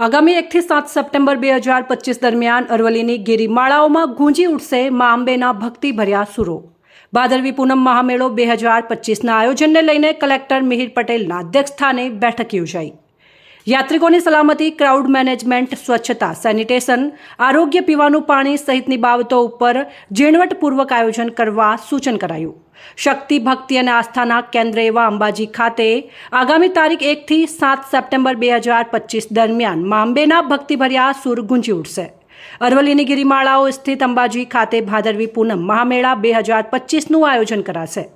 આગામી એકથી સાત સપ્ટેમ્બર બે હજાર પચીસ દરમિયાન અરવલ્લીની ગિરિમાળાઓમાં ગુંજી ઉઠશે મા અંબેના ભક્તિભર્યા સુરો. ભાદરવી પૂનમ મહામેળો બે હજાર પચીસના આયોજનને લઈને કલેક્ટર મિહિર પટેલના અધ્યક્ષસ્થાને બેઠક યોજાઈ. યાત્રિકોની સલામતી, ક્રાઉડ મેનેજમેન્ટ, સ્વચ્છતા, સેનિટેશન, આરોગ્ય, પીવાનું પાણી સહિતની બાબતો ઉપર ઝીણવટપૂર્વક આયોજન કરવા સૂચન કરાયું. શક્તિ, ભક્તિ અને આસ્થાના કેન્દ્ર એવા અંબાજી ખાતે આગામી તારીખ એકથી સાત સપ્ટેમ્બર બે હજાર પચીસ દરમિયાન માંબેના ભક્તિભર્યા સુર ગુંજી ઉઠશે. અરવલ્લીની ગિરિમાળાઓ સ્થિત અંબાજી ખાતે ભાદરવી પૂનમ મહામેળા બે હજાર પચીસનું આયોજન કરાશે.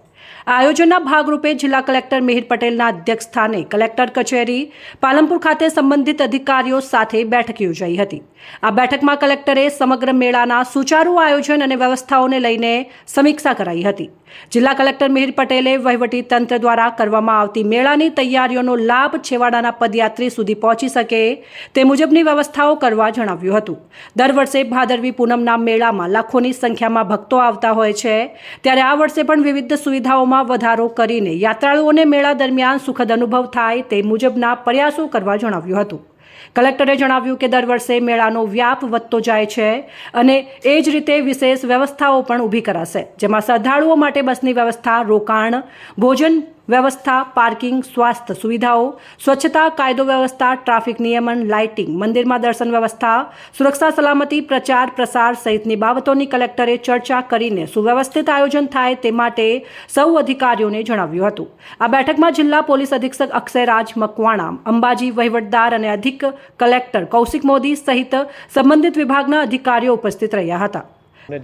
આ આયોજનના ભાગરૂપે જિલ્લા કલેક્ટર મિહિર પટેલના અધ્યક્ષ સ્થાને કલેક્ટર કચેરી, પાલનપુર ખાતે સંબંધિત અધિકારીઓ સાથે બેઠક યોજાઈ હતી. આ બેઠકમાં કલેક્ટરે સમગ્ર મેળાના સુચારુ આયોજન અને વ્યવસ્થાઓને લઈને સમીક્ષા કરાઈ હતી. જિલ્લા કલેક્ટર મિહિર પટેલે વહીવટી તંત્ર દ્વારા કરવામાં આવતી મેળાની તૈયારીઓનો લાભ છેવાડાના પદયાત્રી સુધી પહોંચી શકે તે મુજબની વ્યવસ્થાઓ કરવા જણાવ્યું હતું. દર વર્ષે ભાદરવી પૂનમના મેળામાં લાખોની સંખ્યામાં ભક્તો આવતા હોય છે. ત્યારે આ વર્ષે પણ વિવિધ સુવિધાઓમાં વધારો કરીને યાત્રાળુઓને મેળા દરમિયાન સુખદ અનુભવ થાય તે મુજબના પ્રયાસો કરવા જણાવ્યું હતું. કલેક્ટરે જણાવ્યું કે દર વર્ષે મેળાનો વ્યાપ વધતો જાય છે અને એ જ રીતે વિશેષ વ્યવસ્થાઓ પણ ઊભી કરાશે, જેમાં શ્રદ્ધાળુઓ માટે બસની વ્યવસ્થા રોકાણ, ભોજન વ્યવસ્થા પાર્કિંગ સ્વાસ્થ્ય સુવિધાઓ સ્વચ્છતા કાયદો વ્યવસ્થા ટ્રાફિક નિયમન લાઇટિંગ મંદિરમાં દર્શન વ્યવસ્થા સુરક્ષા સલામતી પ્રચાર પ્રસાર સહિતની બાબતોની કલેક્ટરે ચર્ચા કરીને સુવ્યવસ્થિત આયોજન થાય તે માટે સૌ અધિકારીઓને જણાવ્યું હતું. આ બેઠકમાં જિલ્લા પોલીસ અધિક્ષક અક્ષયરાજ મકવાણા, અંબાજી વહીવટદાર અને અધિક કલેક્ટર કૌશિક મોદી સહિત સંબંધિત વિભાગના અધિકારીઓ ઉપસ્થિત રહ્યા હતા.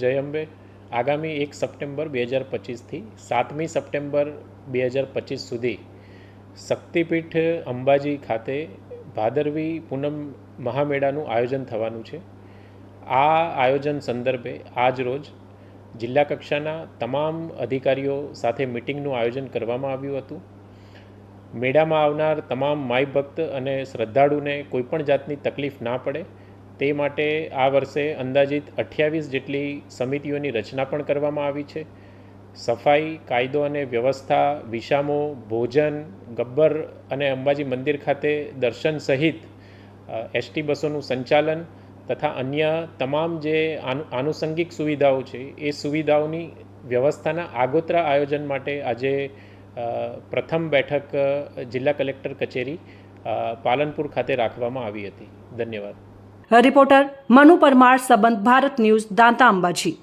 જય અંબે. આગામી એક સપ્ટેમ્બર બે હજાર પચીસથી સાતમી સપ્ટેમ્બર બે હજાર પચીસ સુધી શક્તિપીઠ અંબાજી ખાતે ભાદરવી પૂનમ મહામેળાનું આયોજન થવાનું છે. આ આયોજન સંદર્ભે આજ રોજ જિલ્લા કક્ષાના તમામ અધિકારીઓ સાથે મિટિંગનું આયોજન કરવામાં આવ્યું હતું. મેળામાં આવનાર તમામ માય ભક્ત અને શ્રદ્ધાળુને કોઈપણ જાતની તકલીફ ના પડે તે માટે આ વર્ષે અંદાજિત અઠ્યાવીસ જેટલી સમિતિઓની રચના પણ કરવામાં આવી છે. સફાઈ, કાયદો અને વ્યવસ્થા, વિષામો, ભોજન, ગબ્બર અને અંબાજી મંદિર ખાતે દર્શન સહિત એસટી બસોનું સંચાલન તથા અન્ય તમામ જે આનુ આનુષંગિક સુવિધાઓ છે, એ સુવિધાઓની વ્યવસ્થાના આગોતરા આયોજન માટે આજે પ્રથમ બેઠક જિલ્લા કલેક્ટર કચેરી પાલનપુર ખાતે રાખવામાં આવી હતી. ધન્યવાદ. રિપોર્ટર મનુ પરમાર સંબંધ ભારત ન્યૂઝ દાંતા અંબાજી